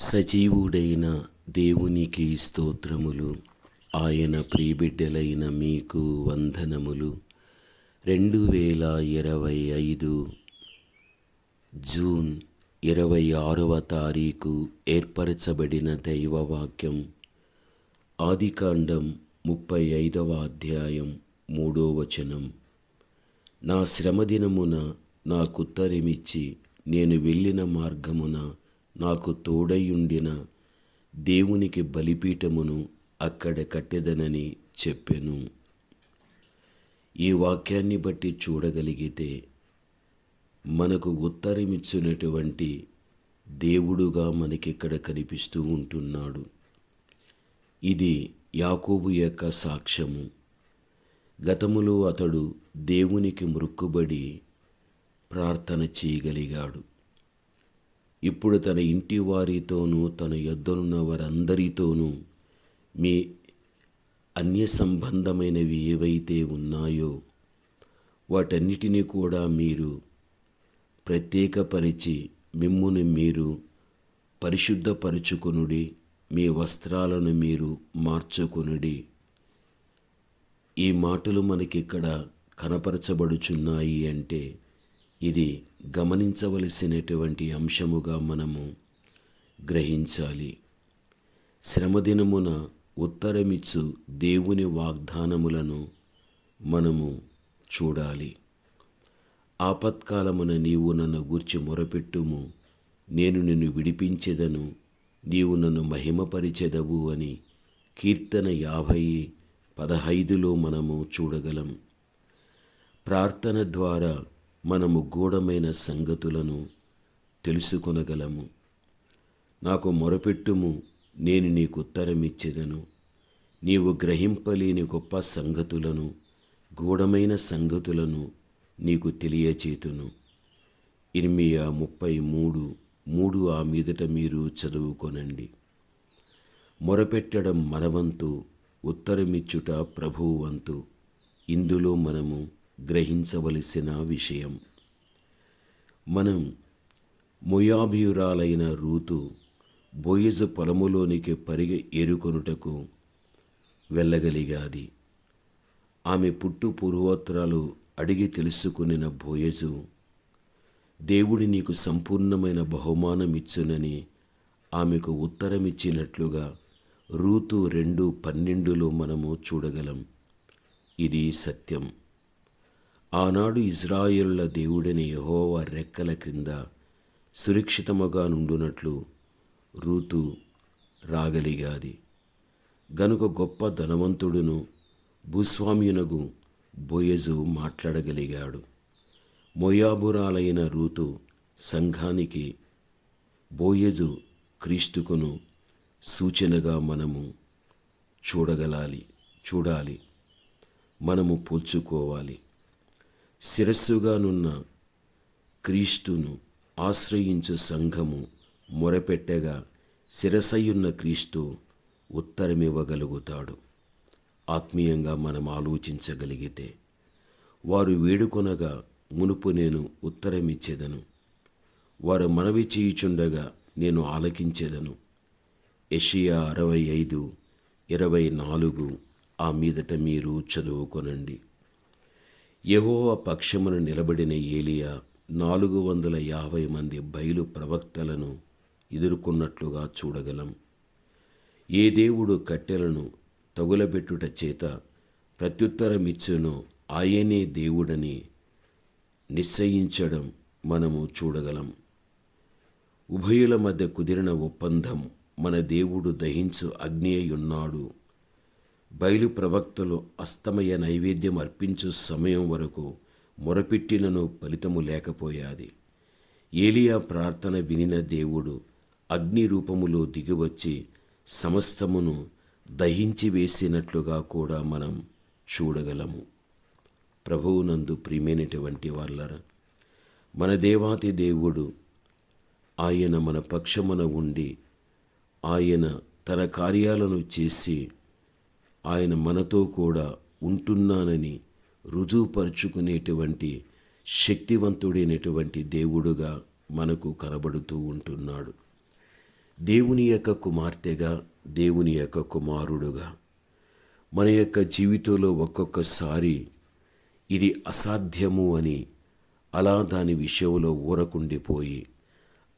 సజీవుడైన దేవునికి స్తోత్రములు. ఆయన ప్రియబిడ్డలైన మీకు వందనములు. రెండు వేల ఇరవై ఐదు జూన్ ఇరవై ఆరవ తారీఖు ఏర్పరచబడిన దైవవాక్యం. ఆదికాండం ముప్పై ఐదవ అధ్యాయం మూడో వచనం. నా శ్రమదినమున నాకుత్తరమిచ్చి నేను వెళ్ళిన మార్గమున నాకు తోడయుండిన దేవునికి బలిపీఠమును అక్కడ కట్టెదనని చెప్పెను. ఈ వాక్యాన్ని బట్టి చూడగలిగితే మనకు ఉత్తరమిచ్చినటువంటి దేవుడుగా మనకిక్కడ కనిపిస్తూ ఉంటున్నాడు. ఇది యాకోబు యొక్క సాక్ష్యము. గతములో అతడు దేవునికి మృక్కుబడి ప్రార్థన చేయగలిగాడు. ఇప్పుడు తన ఇంటి వారితోనూ తన యొద్దనున్న వారందరితోనూ మీ అన్య సంబంధమైనవి ఏవైతే ఉన్నాయో వాటన్నిటినీ కూడా మీరు ప్రత్యేకపరిచి మిమ్మును మీరు పరిశుద్ధపరుచుకొనుడి మీ వస్త్రాలను మీరు మార్చుకొనుడి. ఈ మాటలు మనకిక్కడ కనపరచబడుచున్నాయి అంటే ఇది గమనించవలసినటువంటి అంశముగా మనము గ్రహించాలి. శ్రమదినమున ఉత్తరమిచ్చు దేవుని వాగ్దానములను మనము చూడాలి. ఆపత్కాలమున నీవు నన్ను గూర్చి మొరపెట్టుము నేను నిన్ను విడిపించెదను నీవు నన్ను మహిమపరిచెదవు అని కీర్తన యాభై పదహైదులో మనము చూడగలం. ప్రార్థన ద్వారా మనము గూఢమైన సంగతులను తెలుసుకొనగలము. నాకు మొరపెట్టుము నేను నీకు ఉత్తరమిచ్చేదను. నీవు గ్రహింపలేని గొప్ప సంగతులను గూఢమైన సంగతులను నీకు తెలియచేతును. ఇర్మియా ముప్పై మూడు మూడు ఆ మీదట మీరు చదువుకొనండి. మొరపెట్టడం మనవంతు ఉత్తరమిచ్చుట ప్రభువువంతు. ఇందులో మనము గ్రహించవలసిన విషయం. మనం మొయాభియురాలైన రూతు బోయజు పొలములోనికి పరిగె ఏరుకొనుటకు వెళ్ళగలిగాది. ఆమె పుట్టు పూర్వోత్తరాలు అడిగి తెలుసుకునిన బోయజు దేవుడి నీకు సంపూర్ణమైన బహుమానం ఇచ్చునని ఆమెకు ఉత్తరమిచ్చినట్లుగా రూతు రెండు పన్నెండులో మనము చూడగలం. ఇది సత్యం. ఆనాడు ఇజ్రాయేళ్ళ దేవుడని యహోవ రెక్కల క్రింద సురక్షితముగా నుండునట్లు రూతు రాగలిగాది. గనుక గొప్ప ధనవంతుడును భూస్వామ్యునగు బోయజు మాట్లాడగలిగాడు. మొయాబురాలైన రూతు సంఘానికి బోయజు క్రీస్తుకును సూచనగా మనము చూడగలాలి చూడాలి మనము పోల్చుకోవాలి. శిరస్సుగానున్న క్రీస్తును ఆశ్రయించు సంఘము మొరపెట్టగా శిరసయ్యున్న క్రీస్తు ఉత్తరమివ్వగలుగుతాడు. ఆత్మీయంగా మనం ఆలోచించగలిగితే వారు వేడుకొనగా మునుపు నేను ఉత్తరమిచ్చేదను. వారు మనవి చేయుచుండగా నేను ఆలకించేదను. ఎషియా అరవై ఐదు ఇరవై నాలుగు ఆ మీదట మీరు చదువుకొనండి. యహోవ పక్షమున నిలబడిన ఏలియా నాలుగు వందల యాభై మంది బయలు ప్రవక్తలను ఎదుర్కొన్నట్లుగా చూడగలం. ఏ దేవుడు కట్టెలను తగులబెట్టుట చేత ప్రత్యుత్తరమిచ్చునో ఆయనే దేవుడని నిశ్చయించడం మనము చూడగలం. ఉభయుల మధ్య కుదిరిన ఒప్పందం మన దేవుడు దహించు అగ్నియ్యున్నాడు బయలు ప్రవక్తలు అస్తమయ నైవేద్యం అర్పించు సమయం వరకు మొరపెట్టినను ఫలితము లేకపోయాది. ఏలియా ప్రార్థన వినిన దేవుడు అగ్ని రూపములో దిగివచ్చి సమస్తమును దహించి వేసినట్లుగా కూడా మనం చూడగలము. ప్రభువునందు ప్రియమైనటువంటి వాళ్ళరా మన దేవాతి దేవుడు ఆయన మన పక్షమున ఉండి ఆయన తన కార్యాలను చేసి ఆయన మనతో కూడా ఉంటున్నానని రుజువుపరుచుకునేటువంటి శక్తివంతుడైనటువంటి దేవుడుగా మనకు కనబడుతూ ఉంటున్నాడు. దేవుని యొక్క కుమార్తెగా దేవుని యొక్క కుమారుడుగా మన యొక్క జీవితంలో ఒక్కొక్కసారి ఇది అసాధ్యము అని అలా దాని విషయంలో ఊరకుండిపోయి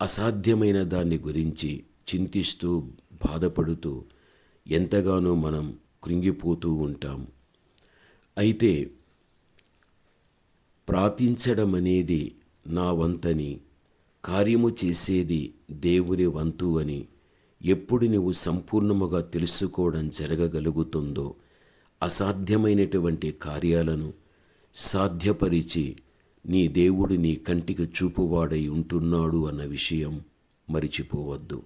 అసాధ్యమైన దాన్ని గురించి చింతిస్తూ బాధపడుతూ ఎంతగానో మనం కృంగిపోతూ ఉంటాం అయితే ప్రార్థించడం అనేది నా వంతని కార్యము చేసేది దేవుని వంతు అని ఎప్పుడు నువ్వు సంపూర్ణముగా తెలుసుకోవడం జరగగలుగుతుందో అసాధ్యమైనటువంటి కార్యాలను సాధ్యపరిచి నీ దేవుడు నీ కంటికి చూపువాడై ఉంటున్నాడు అన్న విషయం మరిచిపోవద్దు.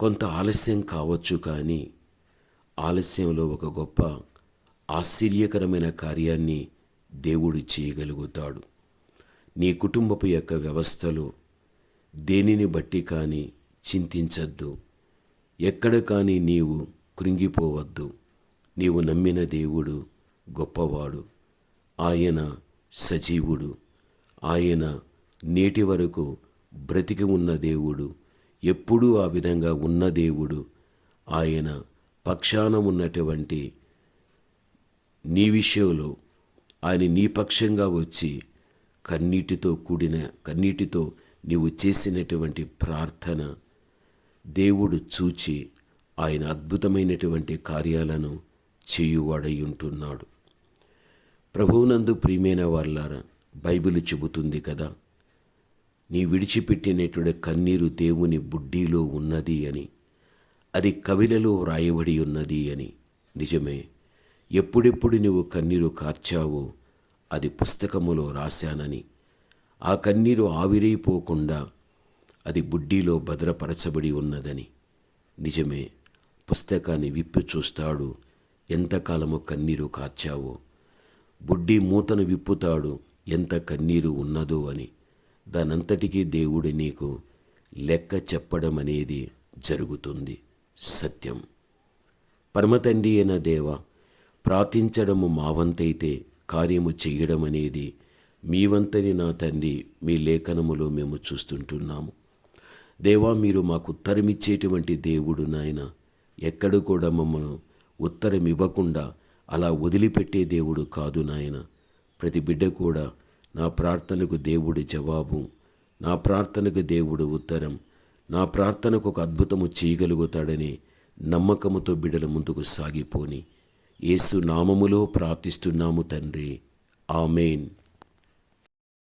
కొంత ఆలస్యం కావచ్చు కానీ ఆలస్యంలో ఒక గొప్ప ఆశ్చర్యకరమైన కార్యాన్ని దేవుడు చేయగలుగుతాడు. నీ కుటుంబపు యొక్క వ్యవస్థలో దేనిని బట్టి కానీ చింతించద్దు. ఎక్కడ కానీ నీవు కృంగిపోవద్దు. నీవు నమ్మిన దేవుడు గొప్పవాడు. ఆయన సజీవుడు. ఆయన నేటి వరకు బ్రతికి ఉన్న దేవుడు. ఎప్పుడూ ఆ విధంగా ఉన్న దేవుడు. ఆయన పక్షాన ఉన్నటువంటి నీ విషయంలో ఆయన నీ పక్షంగా వచ్చి కన్నీటితో కూడిన కన్నీటితో నీవు చేసినటువంటి ప్రార్థన దేవుడు చూచి ఆయన అద్భుతమైనటువంటి కార్యాలను చేయువాడై ఉంటున్నాడు ప్రభువునందు ప్రియమైన వాళ్ళారా బైబిల్ చెబుతుంది కదా నీ విడిచిపెట్టినటువంటి కన్నీరు దేవుని బుడ్డీలో ఉన్నది అని. అది కవిలలో వ్రాయబడి ఉన్నది అని. నిజమే ఎప్పుడెప్పుడు నువ్వు కన్నీరు కార్చావో అది పుస్తకములో రాశానని. ఆ కన్నీరు ఆవిరైపోకుండా అది బుడ్డీలో భద్రపరచబడి ఉన్నదని. నిజమే పుస్తకాన్ని విప్పి చూస్తాడు ఎంతకాలము కన్నీరు కార్చావో. బుడ్డి మూతను విప్పుతాడు ఎంత కన్నీరు ఉన్నదో అని. దానంతటికీ దేవుడు నీకు లెక్క చెప్పడం అనేది జరుగుతుంది. సత్యం. పరమతండ్రి అయిన దేవ ప్రార్థించడము మా వంతైతే కార్యము చెయ్యడం అనేది మీ వంతని నా తండ్రి మీ లేఖనములో మేము చూస్తుంటున్నాము. దేవా మీరు మాకు ఉత్తరమిచ్చేటువంటి దేవుడు నాయన ఎక్కడ కూడా మమ్మల్ని ఉత్తరం ఇవ్వకుండా అలా వదిలిపెట్టే దేవుడు కాదు నాయన. ప్రతి బిడ్డ కూడా నా ప్రార్థనకు దేవుడి జవాబు నా ప్రార్థనకు దేవుడు ఉత్తరం నా ప్రార్థనకు ఒక అద్భుతము చేయగలుగుతాడని నమ్మకముతో బిడ్డల ముందుకు సాగిపోని. యేసు నామములో ప్రార్థిస్తున్నాము తండ్రి. ఆమెన్.